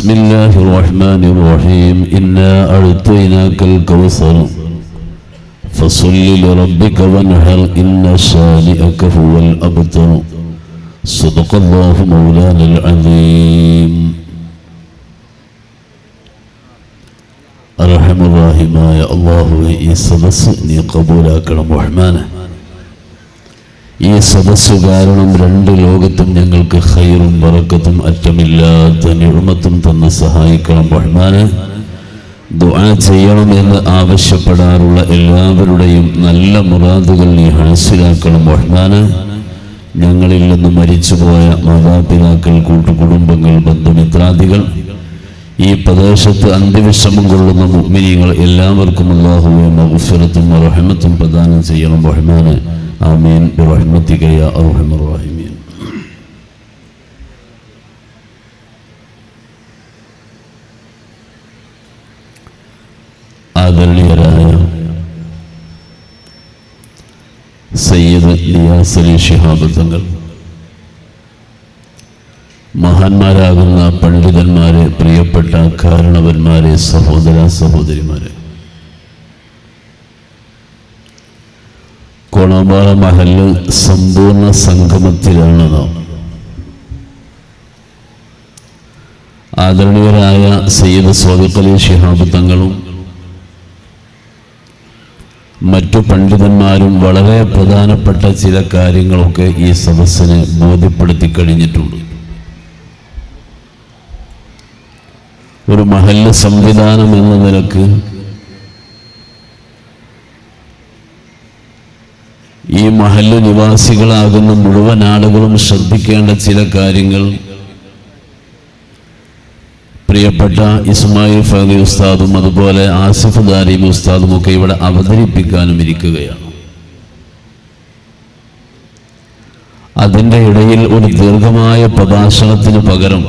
بسم الله الرحمن الرحيم. إنا أعطيناك الكوثر. فصل لربك وانحر. إن شانئك هو الأبتر. صدق الله مولانا العظيم. أرحم الراحمة يا الله إيسا نصئني قبولك رحمانه ഈ സദസ് കാരണം രണ്ട് ലോകത്തും ഞങ്ങൾക്ക് ഹൈറും വറക്കത്തും അറ്റമില്ലാത്ത നിഴമത്തും തന്ന് സഹായിക്കണം. റഹ്മാനെ ദുആ ചെയ്യണമെന്ന് ആവശ്യപ്പെടാറുള്ള എല്ലാവരുടെയും നല്ല മുറാദുകൾ നീ ഹാസിലാക്കണം. റഹ്മാനെ ഞങ്ങളിൽ നിന്ന് മരിച്ചുപോയ മാതാപിതാക്കൾ കൂട്ടുകുടുംബങ്ങൾ ബന്ധുമിത്രാദികൾ ഈ പ്രദേശത്ത് അന്ത്യവിശ്രമം കൊള്ളുന്ന മുഗ്മിനികൾ എല്ലാവർക്കും അള്ളാഹുവെ മഹുഫിറത്തും റഹമത്തും പ്രദാനം ചെയ്യണം. റഹ്മാന് ആമീൻ. റഹ്മത്തികയ റഹ്മീൻ. ആദരണീയരായ സയ്യിദ് നിയാസലി ഷിഹാബ് തങ്ങൾ മഹാന്മാരാകുന്ന പണ്ഡിതന്മാരെ പ്രിയപ്പെട്ട കാരണവന്മാരെ സഹോദര സഹോദരിമാരെ. കോണാമ്പാറ മഹൽ സമ്പൂർണ സംഗമത്തിലാണ് നാം. ആദരണീയരായ സയ്യിദ് സ്വാദിഖലി ഷിഹാബ് തങ്ങളും മറ്റു പണ്ഡിതന്മാരും വളരെ പ്രധാനപ്പെട്ട ചില കാര്യങ്ങളൊക്കെ ഈ സദസ്സിനെ ബോധ്യപ്പെടുത്തി കഴിഞ്ഞിട്ടുണ്ട്. ഒരു മഹല്ല് സംവിധാനം എന്ന നിലയ്ക്ക് ഈ മഹല്ല് നിവാസികളാകുന്ന മുഴുവൻ ആളുകളും ശ്രദ്ധിക്കേണ്ട ചില കാര്യങ്ങൾ. പ്രിയപ്പെട്ട ഇസ്മായിൽ ഫഹദി ഉസ്താദും അതുപോലെ ആസിഫ് ദാരിം ഉസ്താദും ഒക്കെ ഇവിടെ അവതരിപ്പിക്കാനും ഇരിക്കുകയാണ്. അതിന്റെ ഇടയിൽ ഒരു ദീർഘമായ പ്രഭാഷണത്തിന് പകരം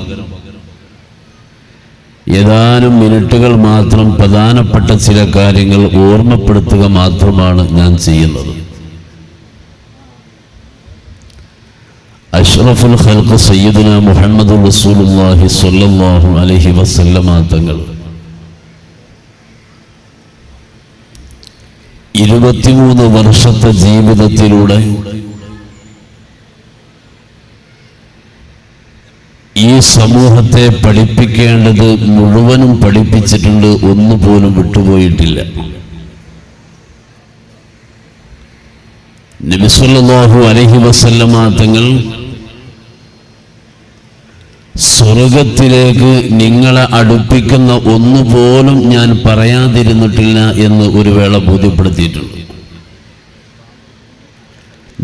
ഏതാനും മിനിറ്റുകൾ മാത്രം പ്രധാനപ്പെട്ട ചില കാര്യങ്ങൾ ഓർമ്മപ്പെടുത്തുക മാത്രമാണ് ഞാൻ ചെയ്യുന്നത്. അഷ്റഫുൽ ഖൽഖ് സയ്യിദുന മുഹമ്മദ് റസൂലുള്ളാഹി സ്വല്ലല്ലാഹു അലൈഹി വസല്ലമ തങ്ങൾ. ഇരുപത്തിമൂന്ന് വർഷത്തെ ജീവിതത്തിലൂടെ ഈ സമൂഹത്തെ പഠിപ്പിക്കേണ്ടത് മുഴുവനും പഠിപ്പിച്ചിട്ടുണ്ട് ഒന്നുപോലും വിട്ടുപോയിട്ടില്ല. നബിസുല്ലാഹു അലഹി വസല്ലമ തങ്ങൾ സ്വർഗത്തിലേക്ക് നിങ്ങളെ അടുപ്പിക്കുന്ന ഒന്നുപോലും ഞാൻ പറയാതിരുന്നിട്ടില്ല എന്ന് ഒരു വേള ബോധ്യപ്പെടുത്തിയിട്ടുണ്ട്.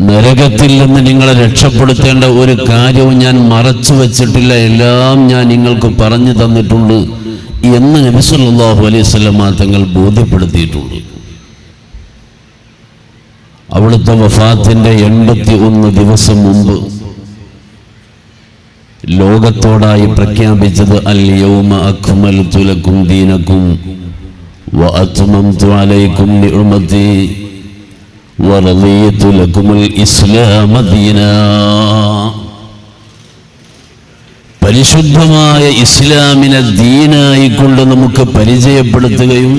നരകത്തിൽ നിന്ന് നിങ്ങളെ രക്ഷപ്പെടുത്തേണ്ട ഒരു കാര്യവും ഞാൻ മറച്ചു വച്ചിട്ടില്ല. എല്ലാം ഞാൻ നിങ്ങൾക്ക് പറഞ്ഞു തന്നിട്ടുണ്ട് എന്ന് നബിസുല്ലാഹു അലൈഹി സ്വലമ തങ്ങൾ ബോധ്യപ്പെടുത്തിയിട്ടുണ്ട്. അവിടുത്തെ വഫാത്തിന്റെ എൺപത്തി ഒന്ന് ദിവസം മുമ്പ് ലോകത്തോടായി പ്രഖ്യാപിച്ചത് അൽ യൗമ അക്മൽതു ലക്കും ദീനക്കും വഅത്മംതു അലൈക്കും നിഅമതി. പരിശുദ്ധമായ ഇസ്ലാമിനെ ദീനായിക്കൊണ്ട് നമുക്ക് പരിചയപ്പെടുത്തുകയും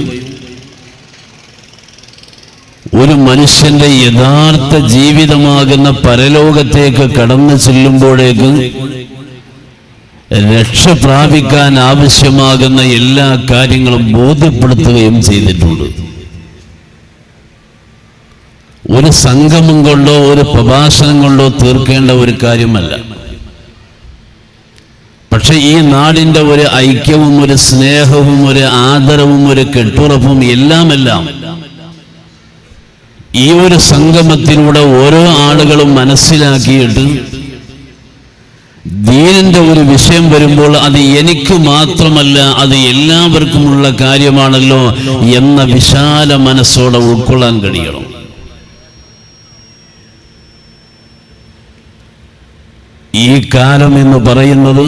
ഒരു മനുഷ്യന്റെ യഥാർത്ഥ ജീവിതമാകുന്ന പരലോകത്തേക്ക് കടന്നു ചെല്ലുമ്പോഴേക്ക് രക്ഷ പ്രാപിക്കാൻ ആവശ്യമാകുന്ന എല്ലാ കാര്യങ്ങളും ബോധ്യപ്പെടുത്തുകയും ചെയ്തിട്ടുണ്ട്. ഒരു സംഗമം കൊണ്ടോ ഒരു പ്രഭാഷണം കൊണ്ടോ തീർക്കേണ്ട ഒരു കാര്യമല്ല. പക്ഷെ ഈ നാടിന്റെ ഒരു ഐക്യവും ഒരു സ്നേഹവും ഒരു ആദരവും ഒരു കെട്ടുറപ്പും എല്ലാം എല്ലാം ഈ ഒരു സംഗമത്തിലൂടെ ഓരോ ആളുകളും മനസ്സിലാക്കിയിട്ട് ദീനിന്റെ ഒരു വിഷയം വരുമ്പോൾ അത് എനിക്ക് മാത്രമല്ല അത് എല്ലാവർക്കുമുള്ള കാര്യമാണല്ലോ എന്ന വിശാല മനസ്സോടെ ഉൾക്കൊള്ളാൻ കഴിയണം. ഈ കാലം എന്ന് പറയുന്നത്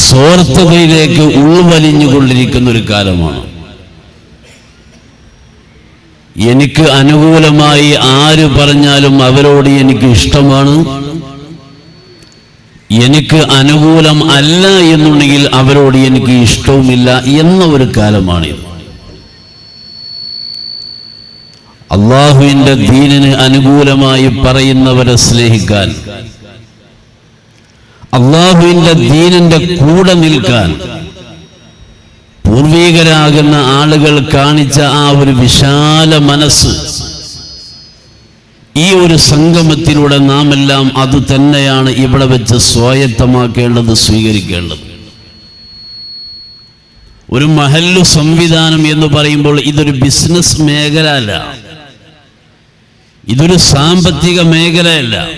സ്വാർത്ഥതയിലേക്ക് ഉൾവലിഞ്ഞുകൊണ്ടിരിക്കുന്ന ഒരു കാലമാണ് എനിക്ക് അനുകൂലമായി ആര് പറഞ്ഞാലും അവരോട് എനിക്ക് ഇഷ്ടമാണ്. എനിക്ക് അനുകൂലം അല്ല എന്നുണ്ടെങ്കിൽ അവരോട് എനിക്ക് ഇഷ്ടവുമില്ല എന്ന ഒരു കാലമാണിത് അള്ളാഹുവിന്റെ ദീനിന് അനുകൂലമായി പറയുന്നവരെ സ്നേഹിക്കാൻ. അള്ളാഹുവിന്റെ ദീനിന്റെ കൂടെ നിൽക്കാൻ. പൂർവീകരാകുന്ന ആളുകൾ കാണിച്ച ആ ഒരു വിശാല മനസ്സ്. ഈ ഒരു സംഗമത്തിലൂടെ നാം എല്ലാം അത് തന്നെയാണ് ഇവിടെ വെച്ച് സ്വായത്തമാക്കേണ്ടത് സ്വീകരിക്കേണ്ടത്. ഒരു മഹല്ലു സംവിധാനം എന്ന് പറയുമ്പോൾ ഇതൊരു ബിസിനസ് മേഖല അല്ല ഇതൊരു സാമ്പത്തിക മേഖലയല്ല.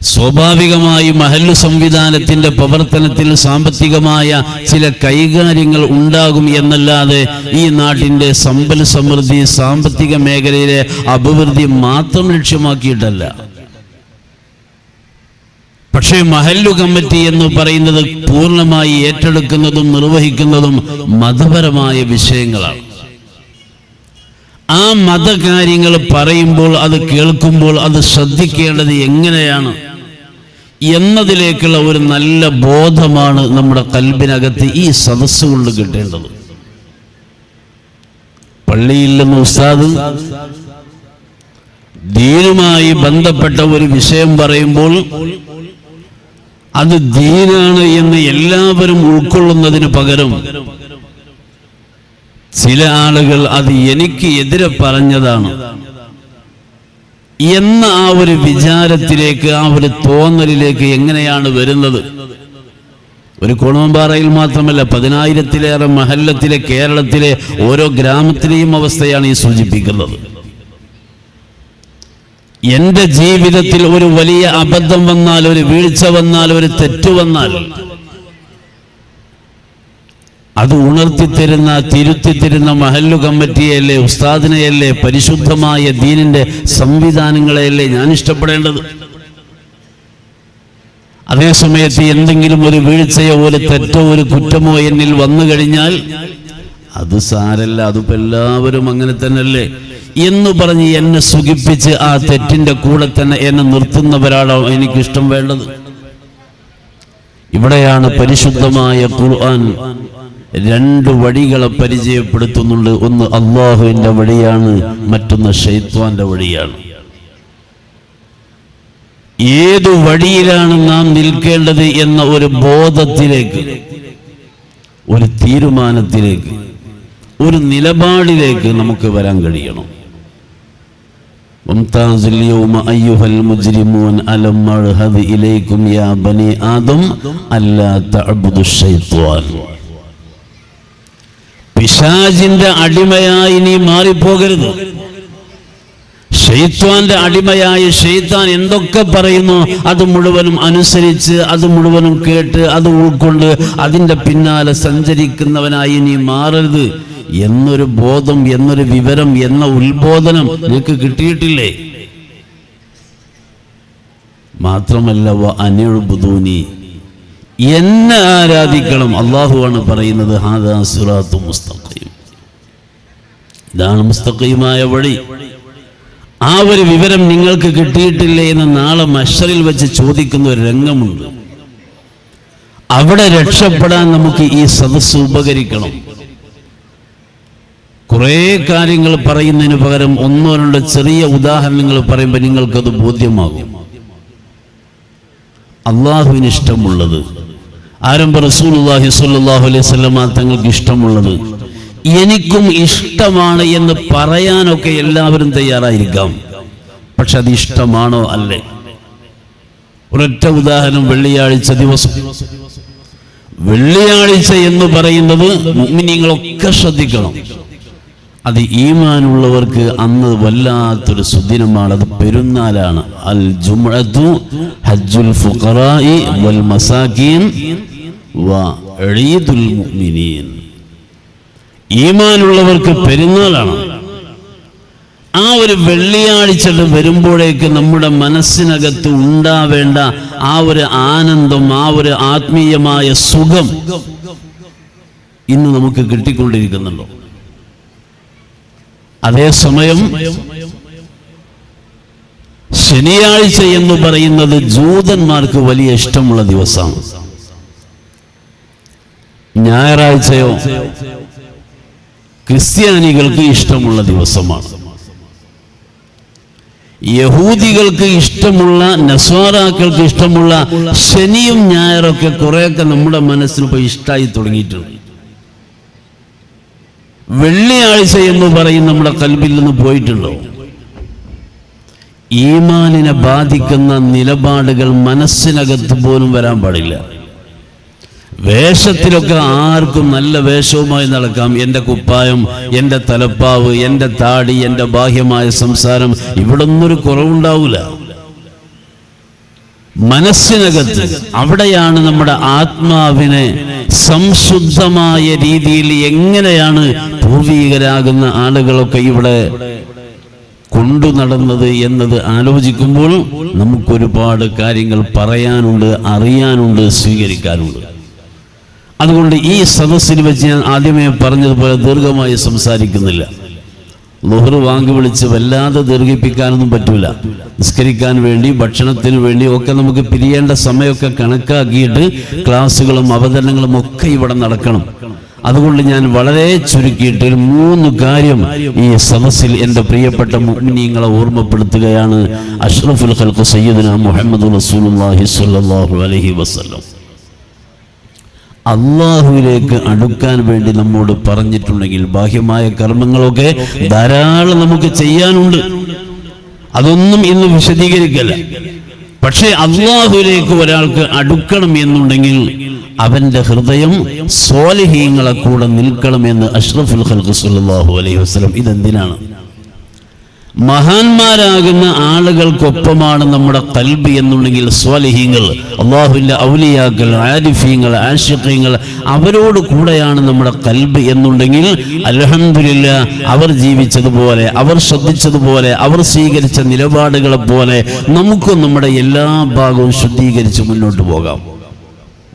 സ്വാഭാവികമായി മഹല്ലു സംവിധാനത്തിന്റെ പ്രവർത്തനത്തിൽ സാമ്പത്തികമായ ചില കൈകാര്യങ്ങൾ ഉണ്ടാകും എന്നല്ലാതെ ഈ നാട്ടിന്റെ സമ്പൽ സമൃദ്ധി സാമ്പത്തിക മേഖലയിലെ അഭിവൃദ്ധി മാത്രം ലക്ഷ്യമാക്കിയിട്ടല്ല. പക്ഷേ മഹല്ലു കമ്മിറ്റി എന്ന് പറയുന്നത് പൂർണമായി ഏറ്റെടുക്കുന്നതും നിർവഹിക്കുന്നതും മതപരമായ വിഷയങ്ങളാണ്. ആ മതകാര്യങ്ങൾ പറയുമ്പോൾ അത് കേൾക്കുമ്പോൾ അത് ശ്രദ്ധിക്കേണ്ടത് എങ്ങനെയാണ്? എന്നതിലേക്കുള്ള ഒരു നല്ല ബോധമാണ് നമ്മുടെ കൽബിനകത്ത് ഈ സദസ്സ് കൊണ്ട് കിട്ടേണ്ടത്. പള്ളിയില്ലെന്ന് ഉസ്താദ് ദീനുമായി ബന്ധപ്പെട്ട ഒരു വിഷയം പറയുമ്പോൾ അത് ദീനാണ് എന്ന് എല്ലാവരും ഉൾക്കൊള്ളുന്നതിന് പകരം ചില ആളുകൾ അത് എനിക്ക് എതിരെ പറഞ്ഞതാണ്. എന്ന ആ ഒരു വിചാരത്തിലേക്ക് ആ ഒരു തോന്നലിലേക്ക് എങ്ങനെയാണ് വരുന്നത്? ഒരു കുണമ്പാറയിൽ മാത്രമല്ല പതിനായിരത്തിലേറെ മഹല്ലത്തിലെ കേരളത്തിലെ ഓരോ ഗ്രാമത്തിലെയും അവസ്ഥയാണ് ഈ സൂചിപ്പിക്കുന്നത്. എന്റെ ജീവിതത്തിൽ ഒരു വലിയ അബദ്ധം വന്നാൽ ഒരു വീഴ്ച വന്നാൽ ഒരു തെറ്റ് വന്നാൽ അത് ഉണർത്തിത്തരുന്ന തിരുത്തിത്തരുന്ന മഹല്ലു കമ്മിറ്റിയല്ലേ ഉസ്താദിനെയല്ലേ പരിശുദ്ധമായ ദീനിന്റെ സംവിധാനങ്ങളെയല്ലേ ഞാൻ ഇഷ്ടപ്പെടേണ്ടത്? അതേസമയത്ത് എന്തെങ്കിലും ഒരു വീഴ്ചയോ ഒരു തെറ്റോ ഒരു കുറ്റമോ എന്നിൽ വന്നു കഴിഞ്ഞാൽ അത് സാരല്ല അതിപ്പോ എല്ലാവരും അങ്ങനെ തന്നെയല്ലേ? എന്ന് പറഞ്ഞ് എന്നെ സുഖിപ്പിച്ച് ആ തെറ്റിന്റെ കൂടെ തന്നെ എന്നെ നിർത്തുന്നവരാണോ എനിക്കിഷ്ടം വേണ്ടത്? ഇവിടെയാണ് പരിശുദ്ധമായ ഖുർആൻ. രണ്ട് വഴികളെ പരിചയപ്പെടുത്തുന്നുണ്ട് ഒന്ന് അള്ളാഹുവിന്റെ വഴിയാണ് മറ്റൊന്ന് ഷെയ്ത്വാന്റെ വഴിയാണ് ഏതു വഴിയിലാണ് നാം നിൽക്കേണ്ടത് എന്ന ഒരു ബോധത്തിലേക്ക് ഒരു തീരുമാനത്തിലേക്ക് ഒരു നിലപാടിലേക്ക് നമുക്ക് വരാൻ കഴിയണം وامتاز اليوم أيها المجرمون ألم أعهد إليكم يا بني آدم ألا تعبدوا الشيطان പിശാജിന്റെ അടിമയായി നീ മാറിപ്പോകരുത്. ഷെയ്ത്വാന്റെ അടിമയായി ഷെയ്ത്താൻ എന്തൊക്കെ പറയുന്നു അത് മുഴുവനും അനുസരിച്ച് അത് മുഴുവനും കേട്ട് അത് ഉൾക്കൊണ്ട് അതിന്റെ പിന്നാലെ സഞ്ചരിക്കുന്നവനായി നീ മാറരുത്. എന്നൊരു ബോധം എന്നൊരു വിവരം എന്ന ഉത്ബോധനം നിനക്ക് കിട്ടിയിട്ടില്ലേ? മാത്രമല്ല അനിഴുബുദൂനി എന്നെ ആരാധിക്കണം? അള്ളാഹുവാണ് പറയുന്നത് ഹാദാ സുറാത്തു മുസ്തഖീം. ഇതാണ് മുസ്തഖീമായ വഴി. ആ ഒരു വിവരം നിങ്ങൾക്ക് കിട്ടിയിട്ടില്ലേ എന്ന് നാളെ മഷറിൽ വെച്ച് ചോദിക്കുന്ന ഒരു രംഗമുണ്ട്. അവിടെ രക്ഷപ്പെടാൻ നമുക്ക് ഈ സദസ് ഉപകരിക്കണം. കുറേ കാര്യങ്ങൾ പറയുന്നതിന് പകരം ഒന്നോ രണ്ടോ ചെറിയ ഉദാഹരണങ്ങൾ പറയുമ്പോൾ നിങ്ങൾക്കത് ബോധ്യമാകും. അള്ളാഹുവിന് ഇഷ്ടമുള്ളത് ആരംഭ റസൂലുള്ളാഹി സ്വല്ലല്ലാഹു അലൈഹി സ്വലമ തങ്ങൾക്ക് ഇഷ്ടമുള്ളത്. എനിക്കും ഇഷ്ടമാണ് എന്ന് പറയാനൊക്കെ എല്ലാവരും തയ്യാറായിരിക്കാം. പക്ഷെ അത് ഇഷ്ടമാണോ അല്ലേ. ഒരൊറ്റ ഉദാഹരണം വെള്ളിയാഴ്ച ദിവസം. വെള്ളിയാഴ്ച എന്ന് പറയുന്നത് മുഅ്മിനീങ്ങളൊക്കെ ശ്രദ്ധിക്കണം. അത് ഈമാനുള്ളവർക്ക് അന്ന് വല്ലാത്തൊരു സുദിനമാണ്. അത് പെരുന്നാലാണ് അൽ ജുമുഅത്തു ഹജ്ജുൽ ഫുഖറായി വൽ ഈദുൽ മുഅ്മിനീൻ. ഈമാനുള്ളവർക്ക് പെരുന്നാളാണ്. ആ ഒരു വെള്ളിയാഴ്ച വരുമ്പോഴേക്ക് നമ്മുടെ മനസ്സിനകത്ത് ഉണ്ടാവേണ്ട ആ ഒരു ആനന്ദം ആ ഒരു ആത്മീയമായ സുഖം ഇന്ന് നമുക്ക് കിട്ടിക്കൊണ്ടിരിക്കുന്നുണ്ടോ അതേസമയം ശനിയാഴ്ച എന്ന് പറയുന്നത് ജൂതന്മാർക്ക് വലിയ ഇഷ്ടമുള്ള ദിവസമാണ്. ഞായറാഴ്ചയോ? ക്രിസ്ത്യാനികൾക്ക് ഇഷ്ടമുള്ള ദിവസമാണ്. യഹൂദികൾക്ക് ഇഷ്ടമുള്ള നസ്വാറാക്കൾക്ക് ഇഷ്ടമുള്ള ശനിയും ഞായറൊക്കെ കുറെയൊക്കെ നമ്മുടെ മനസ്സിൽ ഇപ്പൊ ഇഷ്ടമായി തുടങ്ങിയിട്ടുണ്ട്. വെള്ളിയാഴ്ച എന്ന് പറയും നമ്മുടെ കൽബിൽ നിന്ന് പോയിട്ടുണ്ടോ? ഈമാനിനെ ബാധിക്കുന്ന നിലപാടുകൾ മനസ്സിനകത്ത് പോലും വരാൻ പാടില്ല. വേഷത്തിലൊക്കെ ആർക്കും നല്ല വേഷവുമായി നടക്കാം. എന്റെ കുപ്പായം എന്റെ തലപ്പാവ് എന്റെ താടി എന്റെ ബാഹ്യമായ സംസാരം ഇവിടെ ഒന്നൊരു കുറവുണ്ടാവില്ല മനസ്സിനകത്ത് അവിടെയാണ് നമ്മുടെ ആത്മാവിനെ സംശുദ്ധമായ രീതിയിൽ എങ്ങനെയാണ് പൂർവീകരാകുന്ന ആളുകളൊക്കെ ഇവിടെ കൊണ്ടു നടന്നത് എന്നത് ആലോചിക്കുമ്പോൾ നമുക്കൊരുപാട് കാര്യങ്ങൾ പറയാനുണ്ട് അറിയാനുണ്ട് സ്വീകരിക്കാനുണ്ട്. അതുകൊണ്ട് ഈ സദസ്സിൽ വെച്ച് ഞാൻ ആദ്യമേ പറഞ്ഞതുപോലെ ദീർഘമായി സംസാരിക്കുന്നില്ല. ലുഹർ വാങ്ങി വിളിച്ച് വല്ലാതെ ദീർഘിപ്പിക്കാനൊന്നും പറ്റൂല. നിസ്കരിക്കാൻ വേണ്ടി ഭക്ഷണത്തിന് വേണ്ടി ഒക്കെ നമുക്ക് പിരിയേണ്ട സമയമൊക്കെ കണക്കാക്കിയിട്ട് ക്ലാസ്സുകളും അവതരണങ്ങളും ഒക്കെ ഇവിടെ നടക്കണം. അതുകൊണ്ട് ഞാൻ വളരെ ചുരുക്കിയിട്ട് ഒരു മൂന്ന് കാര്യം ഈ സദസ്സിൽ എന്റെ പ്രിയപ്പെട്ട മുഗ്നീങ്ങളെ ഓർമ്മപ്പെടുത്തുകയാണ്. അഷ്റഫുൽ ഖൽഖ് സയ്യിദുന മുഹമ്മദ് റസൂലുള്ളാഹി സ്വല്ലല്ലാഹു അലൈഹി വസല്ലം. അള്ളാഹുവിലേക്ക് അടുക്കാൻ വേണ്ടി നമ്മോട് പറഞ്ഞിട്ടുണ്ടെങ്കിൽ ബാഹ്യമായ കർമ്മങ്ങളൊക്കെ ധാരാളം നമുക്ക് ചെയ്യാനുണ്ട്. അതൊന്നും ഇന്ന് വിശദീകരിക്കല്ല. പക്ഷേ അള്ളാഹുലേക്ക് ഒരാൾക്ക് അടുക്കണം എന്നുണ്ടെങ്കിൽ അവന്റെ ഹൃദയം സോലഹീങ്ങളെ കൂടെ നിൽക്കണമെന്ന് അഷ്റഫുൽ ഖൽഖ് സല്ലല്ലാഹു അലൈഹി വസല്ലം ഇതെന്തിനാണ്? മഹാന്മാരാകുന്ന ആളുകൾക്കൊപ്പമാണ് നമ്മുടെ കൽബി എന്നുണ്ടെങ്കിൽ സ്വാലിഹീങ്ങൾ അള്ളാഹുവിന്റെ ഔലിയാക്കൾ ആരിഫീങ്ങൾ ആഷിഖീങ്ങൾ അവരോട് കൂടെയാണ് നമ്മുടെ കൽബ് എന്നുണ്ടെങ്കിൽ അലഹമില്ല അവർ ജീവിച്ചതുപോലെ അവർ ശ്രദ്ധിച്ചതുപോലെ അവർ സ്വീകരിച്ച നിലപാടുകളെ പോലെ നമുക്കും നമ്മുടെ എല്ലാ ഭാഗവും ശുദ്ധീകരിച്ച് മുന്നോട്ട് പോകാം.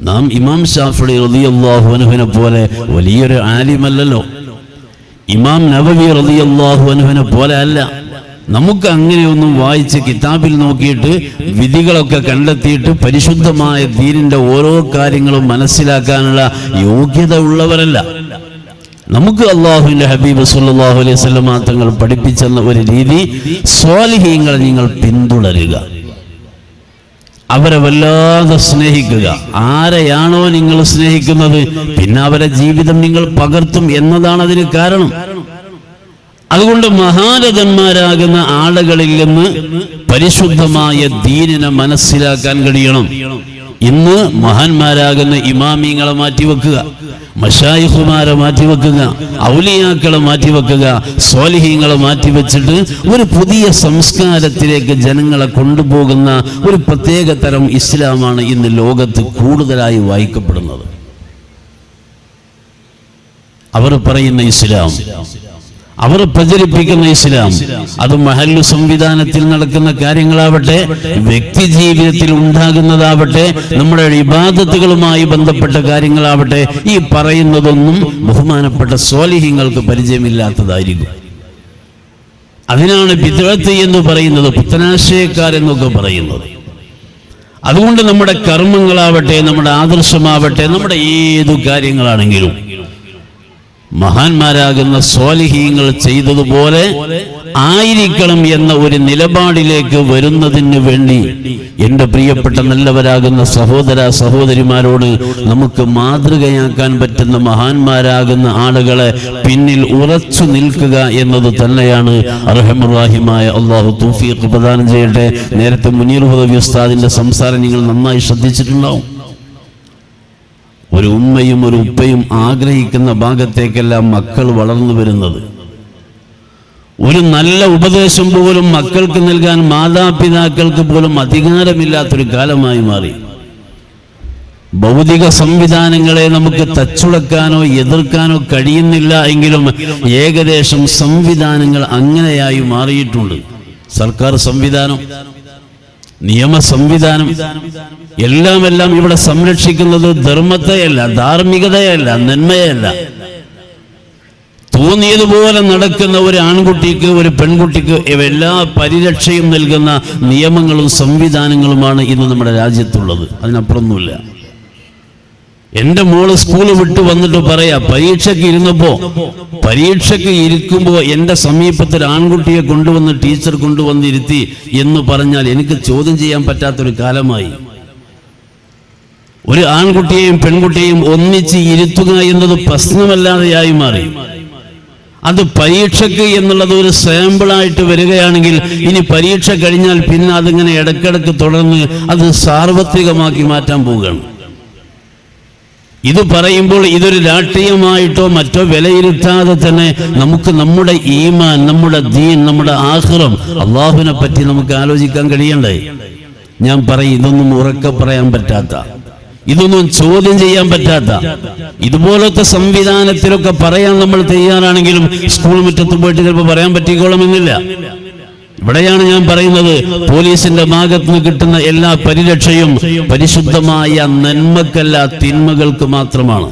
നാം ഇമാം ഷാഫി റളിയല്ലാഹു അൻഹുവിനെ പോലെ വലിയൊരു ആലിമല്ലല്ലോ. ഇമാം നബവി റളിയല്ലാഹു അൻഹുവിനെ പോലെ അല്ല. നമുക്ക് അങ്ങനെയൊന്നും വായിച്ച് കിതാബിൽ നോക്കിയിട്ട് വിധികളൊക്കെ കണ്ടെത്തിയിട്ട് പരിശുദ്ധമായ ദീനിന്റെ ഓരോ കാര്യങ്ങളും മനസ്സിലാക്കാനുള്ള യോഗ്യത ഉള്ളവരല്ല. നമുക്ക് അള്ളാഹുവിന്റെ ഹബീബ് സല്ലല്ലാഹു അലൈഹി വസല്ലം തങ്ങൾ പഠിപ്പിച്ചെന്ന ഒരു രീതി സ്വാലിഹീങ്ങൾ നിങ്ങൾ പിന്തുടരുക. അവരെ വല്ലാതെ സ്നേഹിക്കുക. ആരെയാണോ നിങ്ങൾ സ്നേഹിക്കുന്നത്? പിന്നെ അവരെ ജീവിതം നിങ്ങൾ പകർത്തും എന്നതാണ് അതിന് കാരണം. അതുകൊണ്ട് മഹാരഥന്മാരാകുന്ന ആളുകളിൽ നിന്ന് പരിശുദ്ധമായ ദീനിനെ മനസ്സിലാക്കാൻ കഴിയണം. ഇന്ന് മഹാന്മാരാകുന്ന ഇമാമിങ്ങളെ മാറ്റിവെക്കുക മഷായിഹുമാരെ മാറ്റിവെക്കുക ഔലിയാക്കളെ മാറ്റിവെക്കുക സ്വാലിഹീങ്ങളെ മാറ്റിവെച്ചിട്ട് ഒരു പുതിയ സംസ്കാരത്തിലേക്ക് ജനങ്ങളെ കൊണ്ടുപോകുന്ന ഒരു പ്രത്യേക തരം ഇസ്ലാമാണ് ഇന്ന് ലോകത്ത് കൂടുതലായി വായിക്കപ്പെടുന്നത്. അവർ പറയുന്ന ഇസ്ലാം അവർ പ്രചരിപ്പിക്കുന്ന ഇസ്ലാം. അത് മഹല്ലു സംവിധാനത്തിൽ നടക്കുന്ന കാര്യങ്ങളാവട്ടെ വ്യക്തി ജീവിതത്തിൽ ഉണ്ടാകുന്നതാവട്ടെ നമ്മുടെ ഇബാദത്തുകളുമായി ബന്ധപ്പെട്ട കാര്യങ്ങളാവട്ടെ ഈ പറയുന്നതൊന്നും ബഹുമാനപ്പെട്ട സ്വാലിഹ്യങ്ങൾക്ക് പരിചയമില്ലാത്തതായിരിക്കും. അതിനാണ് പിതൃത്ത് എന്ന് പറയുന്നത് പുത്തനാശയക്കാരെന്നൊക്കെ പറയുന്നത്. അതുകൊണ്ട് നമ്മുടെ കർമ്മങ്ങളാവട്ടെ നമ്മുടെ ആദർശമാവട്ടെ നമ്മുടെ ഏതു കാര്യങ്ങളാണെങ്കിലും മഹാന്മാരാകുന്ന സ്വാലിഹീങ്ങൾ ചെയ്തതുപോലെ ആയിരിക്കണം എന്ന ഒരു നിലപാടിലേക്ക് വരുന്നതിന് വേണ്ടി എന്റെ പ്രിയപ്പെട്ട നല്ലവരാകുന്ന സഹോദര സഹോദരിമാരോട് നമുക്ക് മാതൃകയാക്കാൻ പറ്റുന്ന മഹാന്മാരാകുന്ന ആളുകളെ പിന്നിൽ ഉറച്ചു നിൽക്കുക എന്നത് തന്നെയാണ് അർഹമുറാഹിമായ അള്ളാഹു തൂഫീഖ് പ്രദാനം ചെയ്യട്ടെ. നേരത്തെ മുനീർ ഹുദവി ഉസ്താദിന്റെ സംസാരം നിങ്ങൾ നന്നായി ശ്രദ്ധിച്ചിട്ടുണ്ടാവും. ഒരു ഉമ്മയും ഒരു ഉപ്പയും ആഗ്രഹിക്കുന്ന ഭാഗത്തേക്കെല്ലാം മക്കൾ വളർന്നു വരുന്നത്. ഒരു നല്ല ഉപദേശം പോലും മക്കൾക്ക് നൽകാൻ മാതാപിതാക്കൾക്ക് പോലും അധികാരമില്ലാത്തൊരു കാലമായി മാറി. ഭൗതിക സംവിധാനങ്ങളെ നമുക്ക് തച്ചുടക്കാനോ എതിർക്കാനോ കഴിയുന്നില്ല എങ്കിലും ഏകദേശം സംവിധാനങ്ങൾ അങ്ങനെയായി മാറിയിട്ടുണ്ട്. സർക്കാർ സംവിധാനം നിയമ സംവിധാനം എല്ലാം എല്ലാം ഇവിടെ സംരക്ഷിക്കുന്നത് ധർമ്മത്തെയല്ല ധാർമ്മികതയല്ല നന്മയല്ല. തോന്നിയതുപോലെ നടക്കുന്ന ഒരു ആൺകുട്ടിക്ക് ഒരു പെൺകുട്ടിക്ക് എല്ലാ പരിരക്ഷയും നൽകുന്ന നിയമങ്ങളും സംവിധാനങ്ങളുമാണ് ഇന്ന് നമ്മുടെ രാജ്യത്തുള്ളത്. അതിനപ്പുറമൊന്നുമില്ല. എന്റെ മോൾ സ്കൂൾ വിട്ട് വന്നിട്ട് പറയാ പരീക്ഷയ്ക്ക് ഇരുന്നപ്പോ പരീക്ഷയ്ക്ക് ഇരിക്കുമ്പോ എന്റെ സമീപത്തിൽ ആൺകുട്ടിയെ കൊണ്ടുവന്ന് ടീച്ചർ കൊണ്ടുവന്നിരുത്തി എന്ന് പറഞ്ഞാൽ എനിക്ക് ചോദ്യം ചെയ്യാൻ പറ്റാത്തൊരു കാലമായി. ഒരു ആൺകുട്ടിയെയും പെൺകുട്ടിയെയും ഒന്നിച്ച് ഇരുത്തുക എന്നത് പ്രശ്നമല്ലാതെയായി മാറി. അത് പരീക്ഷയ്ക്ക് എന്നുള്ളത് ഒരു സാമ്പിളായിട്ട് വരികയാണെങ്കിൽ ഇനി പരീക്ഷ കഴിഞ്ഞാൽ പിന്നെ അതിങ്ങനെ ഇടക്കിടക്ക് തുടർന്ന് അത് സാർവത്രികമാക്കി മാറ്റാൻ പോവുകയാണ്. ഇത് പറയുമ്പോൾ ഇതൊരു രാഷ്ട്രീയമായിട്ടോ മറ്റോ വിലയിരുത്താതെ തന്നെ നമുക്ക് നമ്മുടെ ഈമാൻ നമ്മുടെ ദീൻ നമ്മുടെ ആഹ്റം അള്ളാഹുവിനെ പറ്റി നമുക്ക് ആലോചിക്കാൻ കഴിയണ്ടേ? ഞാൻ പറയും ഇതൊന്നും ഉറക്കെ പറയാൻ പറ്റാത്ത ഇതൊന്നും ചോദ്യം ചെയ്യാൻ പറ്റാത്ത ഇതുപോലത്തെ സംവിധാനത്തിലൊക്കെ പറയാൻ നമ്മൾ തയ്യാറാണെങ്കിലും സ്കൂൾ മുറ്റത്ത് പോയിട്ട് ചിലപ്പോൾ പറയാൻ പറ്റിക്കോളമെന്നില്ല. ഇവിടെയാണ് ഞാൻ പറയുന്നത് പോലീസിന്റെ ഭാഗത്ത് നിന്ന് കിട്ടുന്ന എല്ലാ പരിരക്ഷയും പരിശുദ്ധമായ നന്മക്കല്ല തിന്മകൾക്ക് മാത്രമാണ്.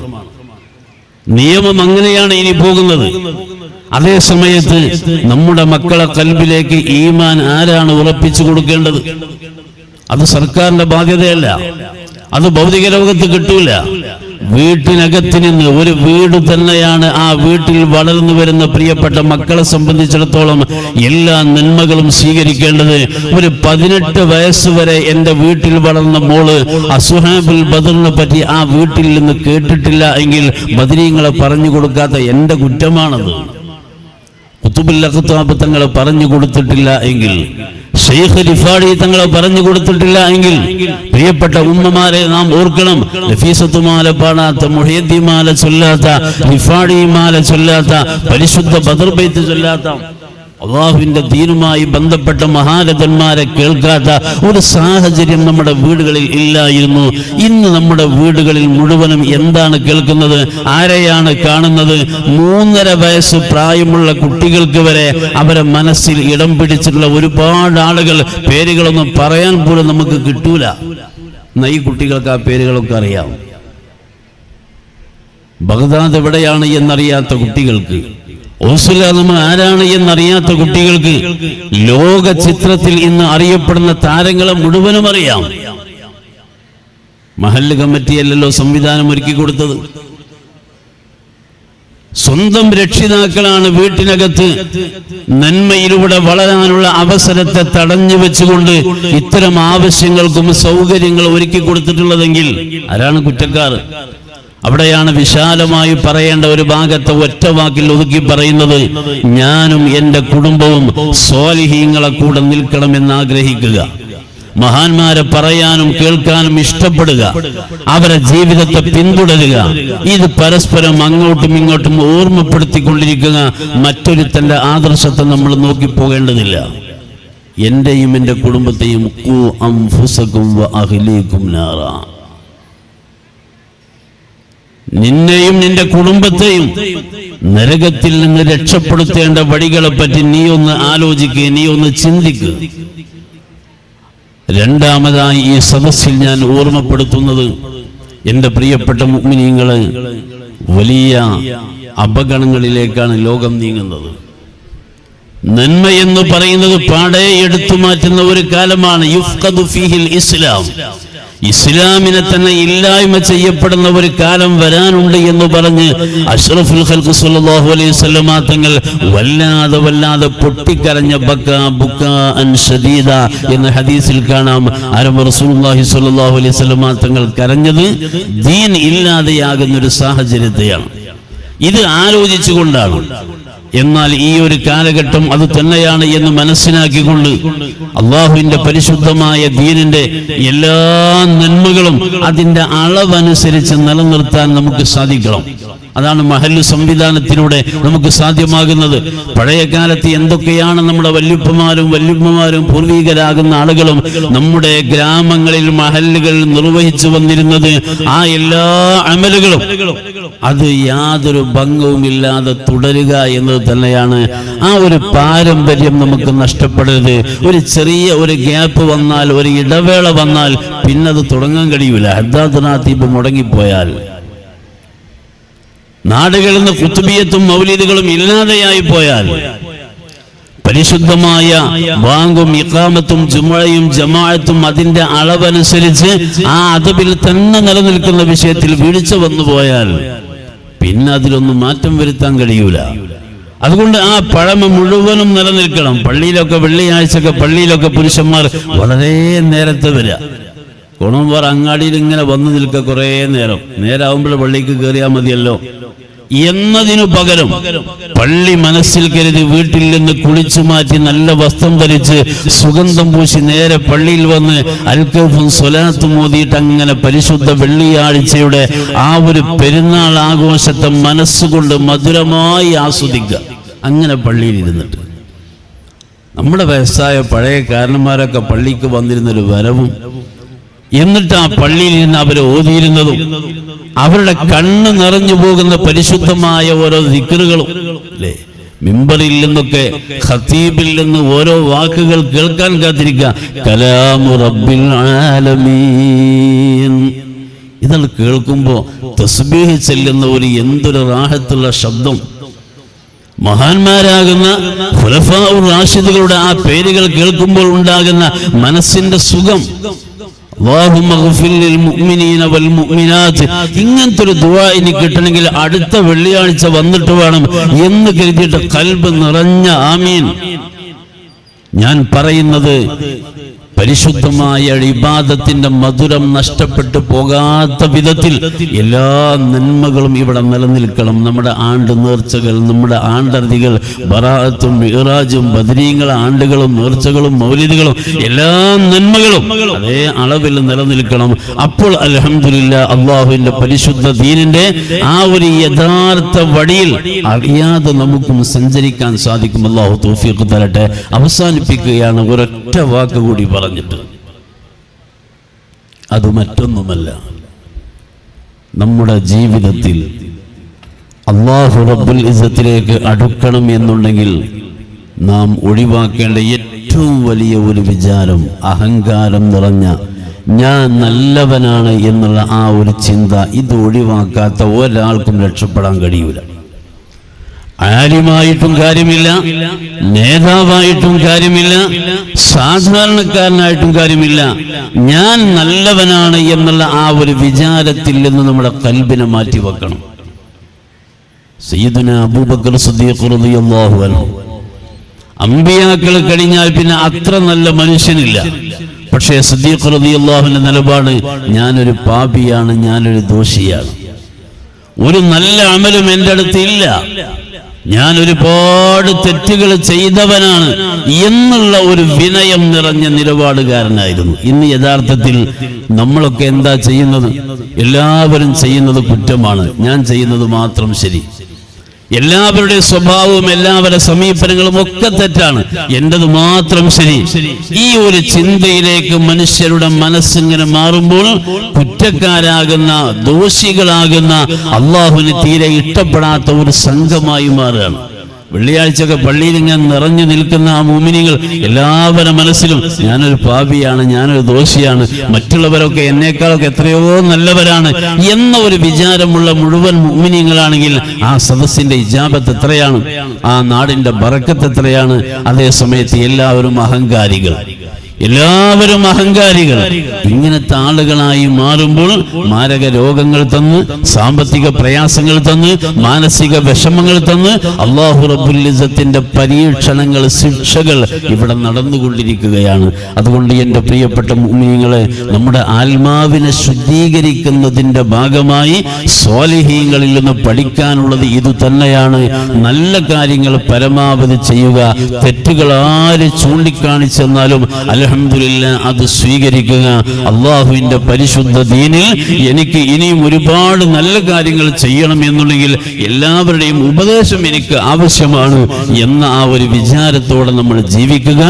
നിയമം അങ്ങനെയാണ് ഇനി പോകുന്നത്. അതേ സമയത്ത് നമ്മുടെ മക്കളെ കൽബിലേക്ക് ഈമാൻ ആരാണ് ഉറപ്പിച്ചു കൊടുക്കേണ്ടത്? അത് സർക്കാരിന്റെ ബാധ്യതയല്ല. അത് ഭൗതിക ലോകത്ത് കിട്ടൂല. വീട്ടിനകത്ത് നിന്ന് ഒരു വീട് തന്നെയാണ് ആ വീട്ടിൽ വളർന്നു വരുന്ന പ്രിയപ്പെട്ട മക്കളെ സംബന്ധിച്ചിടത്തോളം എല്ലാ നന്മകളും സ്വീകരിക്കേണ്ടത് ഒരു പതിനെട്ട് വയസ്സ് വരെ എന്റെ വീട്ടിൽ വളർന്ന മോൾ അസുഹാബുൽ ബദറിനെ പറ്റി ആ വീട്ടിൽ നിന്ന് കേട്ടിട്ടില്ല എങ്കിൽ ബദരീങ്ങളെ പറഞ്ഞു കൊടുക്കാത്ത എന്റെ കുറ്റമാണത്. കുത്തുബുല്ലഖത്താബ് തങ്ങളെ പറഞ്ഞു കൊടുത്തിട്ടില്ല എങ്കിൽ ഷെയ്ഖ് ലിഫാഡി തങ്ങളെ പറഞ്ഞു കൊടുത്തിട്ടില്ല എങ്കിൽ പ്രിയപ്പെട്ട ഉമ്മമാരെ നാം ഓർക്കണം. നഫീസത്തുമാല പാടാത്ത മുഹയദ്ദിമാല ചൊല്ലാത്ത റിഫാഡിമാല ചൊല്ലാത്ത പരിശുദ്ധ ബദർബൈത്ത് ചൊല്ലാത്ത അള്ളാഹുവിന്റെ ദീനുമായി ബന്ധപ്പെട്ട മഹാരഥന്മാരെ കേൾക്കാത്ത ഒരു സാഹചര്യം നമ്മുടെ വീടുകളിൽ ഇല്ലായിരുന്നു. ഇന്ന് നമ്മുടെ വീടുകളിൽ മുഴുവനും എന്താണ് കേൾക്കുന്നത്? ആരെയാണ് കാണുന്നത്? മൂന്നര വയസ്സ് പ്രായമുള്ള കുട്ടികൾക്ക് വരെ അവരെ മനസ്സിൽ ഇടം പിടിച്ചിട്ടുള്ള ഒരുപാട് ആളുകൾ പേരുകളൊന്നും പറയാൻ പോലും നമുക്ക് കിട്ടൂല. ഈ കുട്ടികൾക്ക് ആ പേരുകളൊക്കെ അറിയാം. ബഗ്ദാദ് എവിടെയാണ് എന്നറിയാത്ത കുട്ടികൾക്ക് ഓസുല നമ്മൾ ആരാണ് എന്നറിയാത്ത കുട്ടികൾക്ക് ലോക ചിത്രത്തിൽ ഇന്ന് അറിയപ്പെടുന്ന താരങ്ങളെ മുഴുവനും അറിയാം. മഹല്ല് കമ്മിറ്റിയല്ലല്ലോ സംവിധാനം ഒരുക്കി കൊടുത്തത്. സ്വന്തം രക്ഷിതാക്കളാണ് വീട്ടിനകത്ത് നന്മയിലൂടെ വളരാനുള്ള അവസരത്തെ തടഞ്ഞു വെച്ചുകൊണ്ട് ഇത്തരം ആവശ്യങ്ങൾക്കും സൗകര്യങ്ങൾ ഒരുക്കി കൊടുത്തിട്ടുള്ളതെങ്കിൽ ആരാണ് കുറ്റക്കാർ? അവിടെയാണ് വിശാലമായി പറയേണ്ട ഒരു ഭാഗത്തെ ഒറ്റ വാക്കിൽ ഒതുക്കി പറയുന്നത് ഞാനും എന്റെ കുടുംബവും സ്വാലിഹീങ്ങളെ കൂടെ നിൽക്കണമെന്ന് ആഗ്രഹിക്കുക. മഹാന്മാരെ പറയാനും കേൾക്കാനും ഇഷ്ടപ്പെടുക. അവരെ ജീവിതത്തെ പിന്തുടരുക. ഇത് പരസ്പരം അങ്ങോട്ടും ഇങ്ങോട്ടും ഓർമ്മപ്പെടുത്തിക്കൊണ്ടിരിക്കുക. മറ്റൊരുത്തന്റെ ആദർശത്തെ നമ്മൾ നോക്കി പോകേണ്ടതില്ല എന്റെയും എന്റെ കുടുംബത്തെയും നിന്നെയും നിന്റെ കുടുംബത്തെയും നരകത്തിൽ നിന്ന് രക്ഷപ്പെടുത്തേണ്ട വഴികളെ പറ്റി നീ ഒന്ന് ആലോചിക്കുക നീ ഒന്ന് ചിന്തിക്കുക രണ്ടാമതായി ഈ സദസ്സിൽ ഞാൻ ഓർമ്മപ്പെടുത്തുന്നത് എന്റെ പ്രിയപ്പെട്ട മുഗ്മിനീങ്ങൾ വലിയ അപകടങ്ങളിലേക്കാണ് ലോകം നീങ്ങുന്നത്. നന്മ എന്ന് പറയുന്നത് പാടെ എടുത്തു മാറ്റുന്ന ഒരു കാലമാണ് യുഫ്ഖദു ഫീഹിൽ ഇസ്ലാം. ഇസ്ലാമിനെ തന്നെ ഇല്ലായ്മ ചെയ്യപ്പെടുന്ന ഒരു കാലം വരാനുണ്ട് എന്ന് പറഞ്ഞ് അഷ്റഫുൽ ഖൽഖ് സല്ലല്ലാഹു അലൈഹി വസല്ലമ തങ്ങൾ വല്ലാതെ വല്ലാതെ പൊട്ടിക്കരഞ്ഞ ബക്ക ബുക്ക അൻ ഷദീദ എന്ന ഹദീസിൽ കാണാം. ആരംഭ റസൂലുള്ളാഹി സല്ലല്ലാഹു അലൈഹി വസല്ലമ തങ്ങൾ കരഞ്ഞത് ദീൻ ഇല്ലാതെയാകുന്ന ഒരു സാഹചര്യത്തെയാണ്. ഇത് ആലോചിച്ചുകൊണ്ടാണ്. എന്നാൽ ഈ ഒരു കാലഘട്ടം അത് തന്നെയാണ് എന്ന് മനസ്സിലാക്കിക്കൊണ്ട് അള്ളാഹുവിന്റെ പരിശുദ്ധമായ ദീനിന്റെ എല്ലാ നന്മകളും അതിന്റെ അളവനുസരിച്ച് നിലനിർത്താൻ നമുക്ക് സാധിക്കണം. അതാണ് മഹല്ല് സംവിധാനത്തിലൂടെ നമുക്ക് സാധ്യമാകുന്നത്. പഴയ കാലത്ത് എന്തൊക്കെയാണ് നമ്മുടെ വല്യുപ്പമാരും വല്യുമ്മമാരും പൂർവീകരാകുന്ന ആളുകളും നമ്മുടെ ഗ്രാമങ്ങളിൽ മഹല്ലുകൾ നിർവഹിച്ചു വന്നിരുന്നത്. ആ എല്ലാ അമലുകളും അത് യാതൊരു ഭംഗവുമില്ലാതെ തുടരുക എന്നത് തന്നെയാണ്. ആ ഒരു പാരമ്പര്യം നമുക്ക് നഷ്ടപ്പെടരുത്. ഒരു ചെറിയ ഒരു ഗ്യാപ്പ് വന്നാൽ ഒരു ഇടവേള വന്നാൽ പിന്നത് തുടങ്ങാൻ കഴിയൂല. ഹദ്ദാദ് നാത്തീബ് മുടങ്ങിപ്പോയാൽ. നാടുകളിൽ നിന്ന് കുത്തുബിയത്തും മൗലിദുകളും ഇല്ലാതെയായി പോയാൽ പരിശുദ്ധമായ ബാങ്കും ഇക്കാമത്തും ജുമഴയും ജമാഅത്തും അതിന്റെ അളവനുസരിച്ച് ആ അതബിൽ തന്നെ നിലനിൽക്കുന്ന വിഷയത്തിൽ വീഴ്ച വന്നു പോയാൽ പിന്നെ അതിലൊന്നും മാറ്റം വരുത്താൻ കഴിയൂല. അതുകൊണ്ട് ആ പഴമ മുഴുവനും നിലനിൽക്കണം. പള്ളിയിലൊക്കെ വെള്ളിയാഴ്ചയൊക്കെ പള്ളിയിലൊക്കെ പുരുഷന്മാർ വളരെ നേരത്തെ വരിക കുണംപാർ അങ്ങാടിയിൽ ഇങ്ങനെ വന്നു നിൽക്കുക കുറേ നേരം. നേരാവുമ്പോൾ പള്ളിക്ക് കയറിയാൽ മതിയല്ലോ. എന്നതിനു പകരം പള്ളി മനസ്സിൽ കരുതി വീട്ടിൽ നിന്ന് കുളിച്ചു മാറ്റി നല്ല വസ്ത്രം ധരിച്ച് സുഗന്ധം പൂശി നേരെ പള്ളിയിൽ വന്ന് അൽക്കഫും സ്വലാത്തും മോദിയിട്ട് അങ്ങനെ പരിശുദ്ധ വെള്ളിയാഴ്ചയുടെ ആ ഒരു പെരുന്നാൾ ആഘോഷത്തെ മനസ്സുകൊണ്ട് മധുരമായി ആസ്വദിക്കുക. അങ്ങനെ പള്ളിയിൽ ഇരുന്നിട്ട്. നമ്മുടെ വയസ്സായ പഴയ കാരണന്മാരൊക്കെ പള്ളിക്ക് വന്നിരുന്നൊരു വരവും എന്നിട്ട് ആ പള്ളിയിൽ ഇരുന്ന് അവർ ഓതിയിരുന്നതും അവരുടെ കണ്ണ് നിറഞ്ഞു പോകുന്ന പരിശുദ്ധമായ ഓരോ ദിക്കറുകളും അല്ലേ? മിമ്പറിൽ നിന്നൊക്കെ ഖത്തീബിൽ നിന്ന് ഓരോ വാക്കുകൾ കേൾക്കാൻ കാത്തിരിക്കുക. കലാമു റബ്ബിൽ ആലമീൻ. ഇതാണ് കേൾക്കുമ്പോൾ തസ്ബീഹ് ചെല്ലുന്ന ഒരു എന്തൊരു റാഹത്തുള്ള ശബ്ദം. മഹാന്മാരാകുന്ന റാഷിദുകളുടെ ആ പേരുകൾ കേൾക്കുമ്പോൾ ഉണ്ടാകുന്ന മനസ്സിന്റെ സുഖം. ഇങ്ങനത്തെ ഒരു ദുവ ഇനി കിട്ടണമെങ്കിൽ അടുത്ത വെള്ളിയാഴ്ച വന്നിട്ട് വേണം എന്ന് കരുതിയിട്ട് കൽബ് നിറഞ്ഞ ആമീൻ. ഞാൻ പറയുന്നത് പരിശുദ്ധമായ ഇബാദത്തിന്റെ മധുരം നഷ്ടപ്പെട്ടു പോകാത്ത വിധത്തിൽ എല്ലാ നന്മകളും ഇവിടെ നിലനിൽക്കണം. നമ്മുടെ ആണ്ട് നേർച്ചകൾ നമ്മുടെ ആണ്ടർദികൾ ബറാത്തും മിറാജും ബദരീങ്ങൾ ആണ്ടുകളും നേർച്ചകളും മൗലിദുകളും എല്ലാ നന്മകളും അതേ അളവിൽ നിലനിൽക്കണം. അപ്പോൾ അലഹമില്ല അള്ളാഹുവിന്റെ പരിശുദ്ധ ദീനിന്റെ ആ ഒരു യഥാർത്ഥ വഴിയിൽ അറിയാതെ നമുക്കും സഞ്ചരിക്കാൻ സാധിക്കും. അള്ളാഹു തോഫിയൊക്കെ തരട്ടെ. അവസാനിപ്പിക്കുകയാണ് ഒരൊറ്റ വാക്ക് കൂടി പറഞ്ഞിട്ട്. അത് മറ്റൊന്നുമല്ല. നമ്മുടെ ജീവിതത്തിൽ അള്ളാഹു റബ്ബുൽ ഇസത്തിലേക്ക് അടുക്കണം എന്നുണ്ടെങ്കിൽ നാം ഒഴിവാക്കേണ്ട ഏറ്റവും വലിയ ഒരു വിചാരം അഹങ്കാരം നിറഞ്ഞ ഞാൻ നല്ലവനാണ് എന്നുള്ള ആ ഒരു ചിന്ത ഇത് ഒഴിവാക്കാത്ത ഒരാൾക്കും രക്ഷപ്പെടാൻ കഴിയൂല. ആര്യമായിട്ടും കാര്യമില്ല നേതാവായിട്ടും കാര്യമില്ല സാധാരണക്കാരനായിട്ടും കാര്യമില്ല. ഞാൻ നല്ലവനാണ് എന്നുള്ള ആ ഒരു വിചാരത്തിൽ നിന്ന് നമ്മുടെ കൽബിനെ മാറ്റി വെക്കണം. സയ്യിദുന അബൂബക്കർ സിദ്ദീഖ് റളിയല്ലാഹു അൻഹു. അമ്പിയാക്കൾ കഴിഞ്ഞാൽ പിന്നെ അത്ര നല്ല മനുഷ്യനില്ല. പക്ഷേ സിദ്ദീഖ് റളിയല്ലാഹുവിന്റെ നിലപാട് ഞാനൊരു പാപിയാണ് ഞാനൊരു ദോഷിയാണ്. ഒരു നല്ല അമലും എന്റെ അടുത്ത് ഇല്ല. ഞാൻ ഒരുപാട് തെറ്റുകൾ ചെയ്തവനാണ് എന്നുള്ള ഒരു വിനയം നിറഞ്ഞ നിലപാടുകാരനായിരുന്നു. ഇന്ന് യഥാർത്ഥത്തിൽ നമ്മളൊക്കെ എന്താ ചെയ്യുന്നത്? എല്ലാവരും ചെയ്യുന്നത് കുറ്റമാണ്. ഞാൻ ചെയ്യുന്നത് മാത്രം ശരി. എല്ലാവരുടെയും സ്വഭാവവും എല്ലാവരുടെ സമീപനങ്ങളും ഒക്കെ തെറ്റാണ്. എന്റത് മാത്രം ശരി. ഈ ഒരു ചിന്തയിലേക്ക് മനുഷ്യരുടെ മനസ്സിങ്ങനെ മാറുമ്പോൾ കുറ്റക്കാരാകുന്ന ദോഷികളാകുന്ന അള്ളാഹുവിന് തീരെ ഇഷ്ടപ്പെടാത്ത ഒരു സംഘമായി മാറുകയാണ്. വെള്ളിയാഴ്ചയൊക്കെ പള്ളിയിൽ ഇങ്ങനെ നിറഞ്ഞു നിൽക്കുന്ന ആ മൂമിനികൾ എല്ലാവരുടെ മനസ്സിലും ഞാനൊരു പാപിയാണ് ഞാനൊരു ദോഷിയാണ് മറ്റുള്ളവരൊക്കെ എന്നേക്കാളൊക്കെ എത്രയോ നല്ലവരാണ് എന്ന ഒരു വിചാരമുള്ള മുഴുവൻ മൂമിനികളാണെങ്കിൽ ആ സദസ്സിന്റെ ഇജാബത്ത് എത്രയാണ്? ആ നാടിന്റെ ബറക്കത്ത് എത്രയാണ്? അതേ സമയത്ത് എല്ലാവരും അഹങ്കാരികൾ. എല്ലാവരും അഹങ്കാരികൾ. ഇങ്ങനത്തെ ആളുകളായി മാറുമ്പോൾ മാരക രോഗങ്ങൾ തന്ന് സാമ്പത്തിക പ്രയാസങ്ങൾ തന്ന് മാനസിക വിഷമങ്ങൾ തന്ന് അള്ളാഹു റബുലിസത്തിന്റെ പരീക്ഷണങ്ങൾ ശിക്ഷകൾ ഇവിടെ നടന്നുകൊണ്ടിരിക്കുകയാണ്. അതുകൊണ്ട് എന്റെ പ്രിയപ്പെട്ട മുമിനിങ്ങളെ നമ്മുടെ ആത്മാവിനെ ശുദ്ധീകരിക്കുന്നതിന്റെ ഭാഗമായി സ്വാലിഹീങ്ങളിൽ നിന്ന് പഠിക്കാനുള്ളത് ഇത് തന്നെയാണ്. നല്ല കാര്യങ്ങൾ പരമാവധി ചെയ്യുക. തെറ്റുകൾ ആര് ചൂണ്ടിക്കാണിച്ചെന്നാലും അലഹമില്ല അത് സ്വീകരിക്കുക. അള്ളാഹുവിന്റെ പരിശുദ്ധ ദീനിൽ എനിക്ക് ഇനിയും ഒരുപാട് നല്ല കാര്യങ്ങൾ ചെയ്യണം എന്നുണ്ടെങ്കിൽ എല്ലാവരുടെയും ഉപദേശം എനിക്ക് ആവശ്യമാണ് എന്ന ആ ഒരു വിചാരത്തോടെ നമ്മൾ ജീവിക്കുക.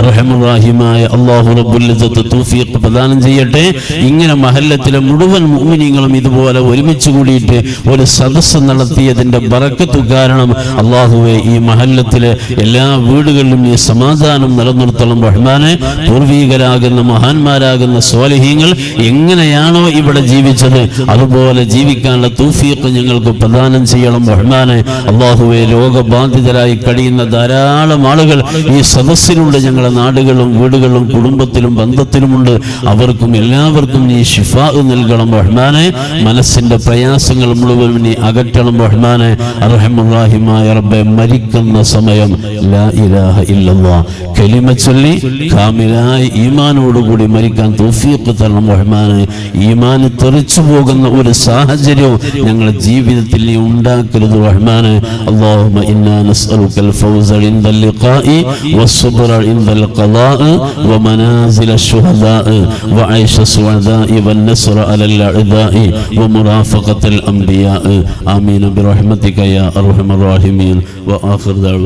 അർഹമുറാഹിമായ അള്ളാഹു റബുല്ലത്ത് തൗഫീഖ് പ്രദാനം ചെയ്യട്ടെ. ഇങ്ങനെ മഹല്ലത്തിലെ മുഴുവൻ മുഅ്മിനീങ്ങളും ഇതുപോലെ ഒരുമിച്ച് കൂടിയിട്ട് ഒരു സദസ്സ് നടത്തിയതിന്റെ ബറക്കത്തു കാരണം അള്ളാഹുവെ ഈ മഹല്ലത്തിലെ എല്ലാ വീടുകളിലും ഈ സമാധാനം നിലനിർത്തണം റഹ്മാനെ. പൂർവീകരാകുന്ന മഹാന്മാരാകുന്ന സ്വാലിഹീങ്ങൾ എങ്ങനെയാണോ ഇവിടെ ജീവിച്ചത് അതുപോലെ ജീവിക്കാനുള്ള തൗഫീഖ് ഞങ്ങൾക്ക് പ്രദാനം ചെയ്യണം. റഹ്മാനെ അള്ളാഹുവെ രോഗബാധിതരായി കഴിയുന്ന ധാരാളം ആളുകൾ ഈ സദസ്സിലുണ്ട്. ഞങ്ങളുടെ നാടുകളും വീടുകളും കുടുംബത്തിലും ബന്ധത്തിലുമുണ്ട്. അവർക്കും എല്ലാവർക്കും നീ ഷിഫാ നൽകണം. റഹ്മാനെ മനസ്സിന്റെ പ്രയാസങ്ങൾ മുഴുവൻ നീ അകറ്റണം. റഹ്മാനെ അർഹമുറാഹിമായ റബ്ബെ മരിക്കുന്ന സമയം ലാ ഇലാഹ കലിമ ചൊല്ലി കാമിലായ ഈമാനോടുകൂടി മരിക്കാൻ തൗഫീഖ് തരണം റഹ്മാനെ ഈമാന് തെറിച്ചു പോകുന്ന ഒരു സാഹചര്യവും ഞങ്ങളുടെ ജീവിതത്തിൽ നീ ഉണ്ടാക്കരുത് റഹ്മാനെ اللهم إنا نسألك الفوز عند اللقاء والصبر عند القضاء ومنازل الشهداء وعيش السعداء والنصر على الأعداء ومرافقة الأنبياء آمين برحمتك يا أرحم الراحمين وآخر دعوة